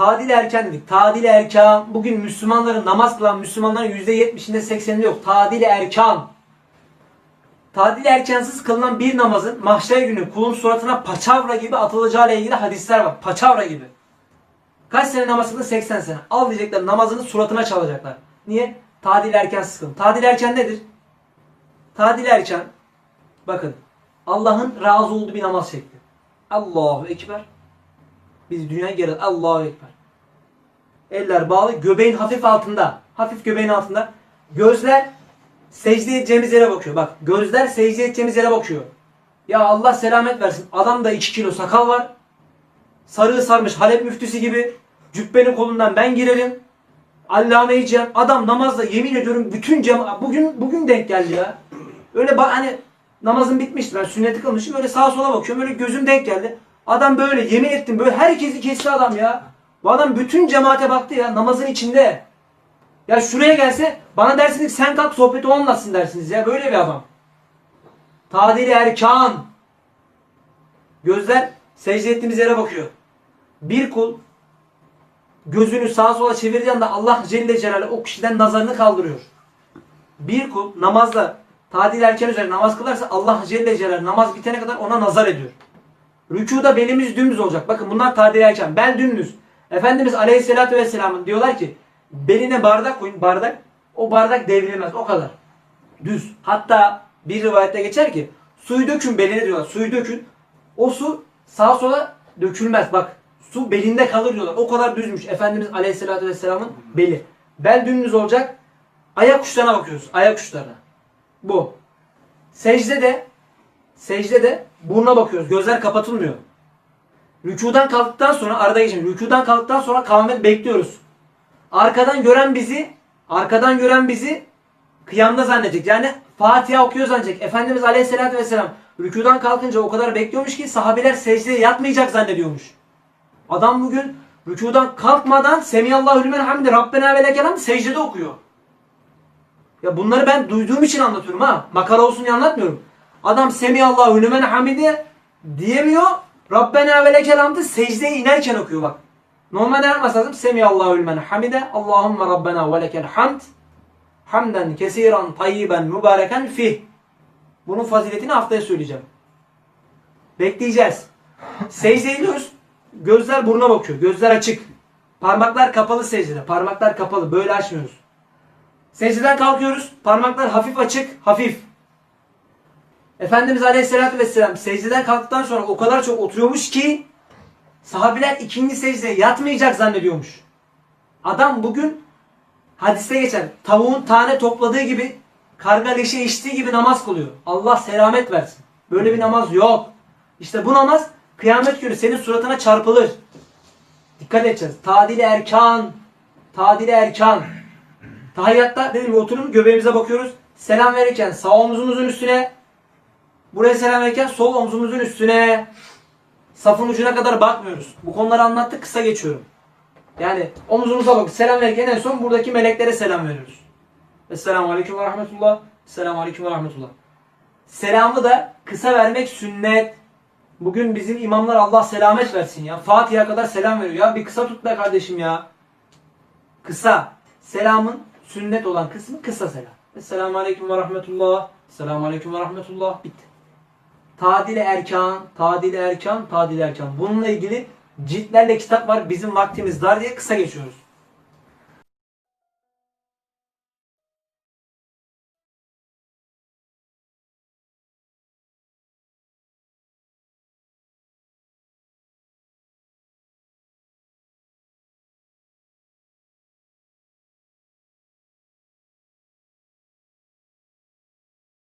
Tadil erken dedik. Tadil erkan. Bugün Müslümanların namaz kılan Müslümanların %70'inde 80'inde yok. Tadil erkan. Tadil erkensiz kılınan bir namazın mahşer günü kulun suratına paçavra gibi atılacağı ile ilgili hadisler var. Paçavra gibi. Kaç sene namaz kıldın? 80 sene. Al diyecekler namazını suratına çalacaklar. Niye? Tadil erkensiz kılın. Tadil erken nedir? Tadil erken bakın Allah'ın razı olduğu bir namaz şekli. Allahu Ekber. Biz dünyaya geri Allahu Ekber. Eller bağlı, göbeğin hafif altında. Hafif göbeğin altında. Gözler secde edeceğimiz yere bakıyor. Bak gözler secde edeceğimiz yere bakıyor. Ya Allah selamet versin. Adamda 2 kilo sakal var. Sarığı sarmış Halep müftüsü gibi. Cübbenin kolundan ben girerim. Allame yiyeceğim. Adam namazda yemin ediyorum bütün cema bugün bugün denk geldi ya. Öyle hani namazın bitmişti ben sünneti kılmışım öyle sağa sola bakıyorum öyle gözüm denk geldi. Adam böyle yemin ettim böyle herkesi kesti adam ya. Bu adam bütün cemaate baktı ya namazın içinde. Ya şuraya gelse bana dersiniz sen kalk sohbeti o anlatsın dersiniz ya böyle bir adam. Tadili erkan. Gözler secde ettiğimiz yere bakıyor. Bir kul gözünü sağa sola çevirdiği anda Allah Celle Celaluhu o kişiden nazarını kaldırıyor. Bir kul namazda tadil erken üzere namaz kılarsa Allah Celle Celaluhu namaz bitene kadar ona nazar ediyor. Rükuda belimiz dümdüz olacak. Bakın bunlar tadil erken. Bel dümdüz. Efendimiz Aleyhisselatü Vesselam'ın diyorlar ki beline bardak koyun. Bardak. O bardak devrilmez. O kadar. Düz. Hatta bir rivayette geçer ki suyu dökün beline diyorlar. Suyu dökün. O su sağa sola dökülmez. Bak su belinde kalır diyorlar. O kadar düzmüş. Efendimiz Aleyhisselatü Vesselam'ın beli. Bel dümdüz olacak. Ayak uçlarına bakıyoruz. Ayak uçlarına. Bu. Secde de secde de buruna bakıyoruz. Gözler kapatılmıyor. Rükudan kalktıktan sonra arada geçin. Rükudan kalktıktan sonra kavmet bekliyoruz. Arkadan gören bizi arkadan gören bizi kıyamda zannedecek. Yani Fatiha okuyor zannedecek. Efendimiz Aleyhisselatü Vesselam rükudan kalkınca o kadar bekliyormuş ki sahabeler secdeye yatmayacak zannediyormuş. Adam bugün rükudan kalkmadan Semiyallahu lümen hamdi Rabbena ve lekel hamd secdede okuyor. Ya bunları ben duyduğum için anlatıyorum ha. Makara olsun diye anlatmıyorum. Adam Semiyallahu lümen hamidi diyemiyor. Rabbena ve lekel hamdi secdeye inerken okuyor bak. Normalde yapması lazım? Semiyallahu lümen hamide. Allahümme Rabbena ve lekel hamd. Hamden kesiran tayyiben mübareken fih. Bunun faziletini haftaya söyleyeceğim. Bekleyeceğiz. Secde ediyoruz. Gözler buruna bakıyor. Gözler açık. Parmaklar kapalı secdede. Parmaklar kapalı. Böyle açmıyoruz. Secdeden kalkıyoruz. Parmaklar hafif açık. Hafif. Efendimiz Aleyhisselatü Vesselam secdeden kalktıktan sonra o kadar çok oturuyormuş ki sahabiler ikinci secdeye yatmayacak zannediyormuş. Adam bugün hadiste geçen tavuğun tane topladığı gibi karga leşe içtiği gibi namaz kılıyor. Allah selamet versin. Böyle bir namaz yok. İşte bu namaz kıyamet günü senin suratına çarpılır. Dikkat edeceğiz. Tadili erkan. Tadili erkan. Tahiyyatta dedim oturum göbeğimize bakıyoruz. Selam verirken sağ omzumuzun üstüne buraya selam verirken sol omzumuzun üstüne safın ucuna kadar bakmıyoruz. Bu konuları anlattık kısa geçiyorum. Yani omzumuza bak selam verirken en son buradaki meleklere selam veriyoruz. Esselamu Aleyküm ve Rahmetullah. Esselamu Aleyküm ve Rahmetullah. Selamı da kısa vermek sünnet. Bugün bizim imamlar Allah selamet versin ya. Fatiha kadar selam veriyor ya. Bir kısa tut be kardeşim ya. Kısa. Selamın sünnet olan kısmı kısa selam. Esselamu Aleyküm ve Rahmetullah. Esselamu Aleyküm ve Rahmetullah. Bitti. Tadil erkan, tadil erkan, tadil erkan. Bununla ilgili ciltlerle kitap var. Bizim vaktimiz dar diye kısa geçiyoruz.